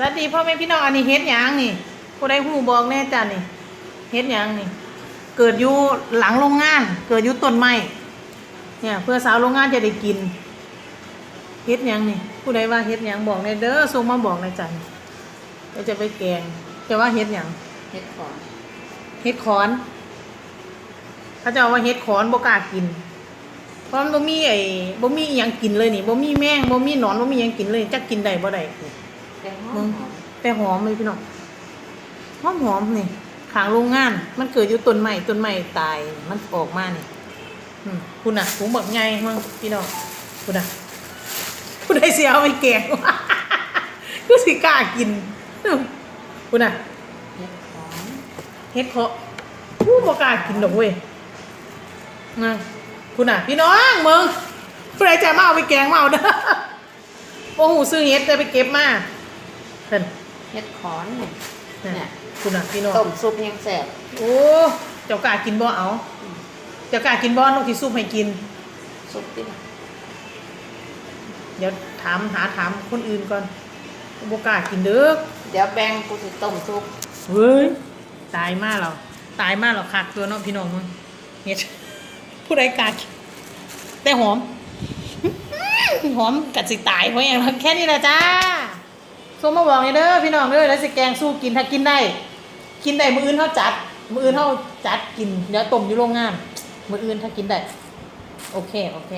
วัสดีพ่อแม่พี่น้องอันนี้เฮ็ดหยังนี่ผู้ใดหูบอกแน่จ้ะนี่เฮ็ดหยังนี่ เกิดอยู่หลังโรงงาน เกิดอยู่ต้นไม้เนี่ย เพื่อสาวโรงงานจะได้กินเฮ็ดหยังนี่ ผู้ใดว่าเฮ็ดหยังบอกในเด้อส่งมาบอกในอยจ้ะนี่เดี๋ยวจะไปแกงจะว่าเฮ็ดหยังเฮ็ดของเฮ็ดขอนเขาจะเอาว่าเฮ็ดขอนบ่กล้ากินเพราะมันบ่มีไอ้บ่มีอิหยังกินเลยนี่บ่มีแมงบ่มีหนอนบ่มีหยังกินเลยจักกินได้บ่ได้ แตงมึงหอมแต่หอมเลยพี่น้องหอมหอมนี่ขางโรงงาน มันเกิดอยู่ต้นไม้ต้นไม้ตาย มันออกมานี่อืมคุณน่ะผมบอกไงมึงพี่น้องคุณน่ะคุณได้เสียเอาไปแกงก็สิกล้ากินอืมคุณน่ะเฮ็ดของเฮ็ดเพาะผู้บ่กล้ากินดอกเว้ยนะคุณน่ะ พี่น้องมึงผู้ใดจะมาเอาไปแกงมาเอาเด้อโอ้โหซื้อเฮ็ดได้ไปเก็บมา เพิ่นเฮ็ดขอนเนี่ยนั่นเนี่ยคุณน่ะพี่น้องต้มซุปยังแซ่บโอ้เจ้ากล้ากินบ่เอาเจ้ากล้ากินบ่นกที่ซุปให้กินซุปที่เดี๋ยวถามหาถามคนอื่นก่อนบ่กล้ากินเด้อเดี๋ยวแบ่งกูสิต้มซุปเฮ้ยตายมากแล้วตายมากแล้วคักตัวเนาะพี่น้องมึงเฮ็ดผู้ใดกล้ากินแต่หอมหอมกัดสิตายเพราะอย่างแค่นี้แหละจ้า ส่งมาบอกเลยเด้อพี่น้องเด้อแล้วสิแกงสู้กินถ้ากินได้ กินได้มืออื่นเขาจัด มืออื่นเขาจัดกินเดี๋ยวต้มอยู่โรงงานมืออื่นถ้ากินได้ โอเค โอเค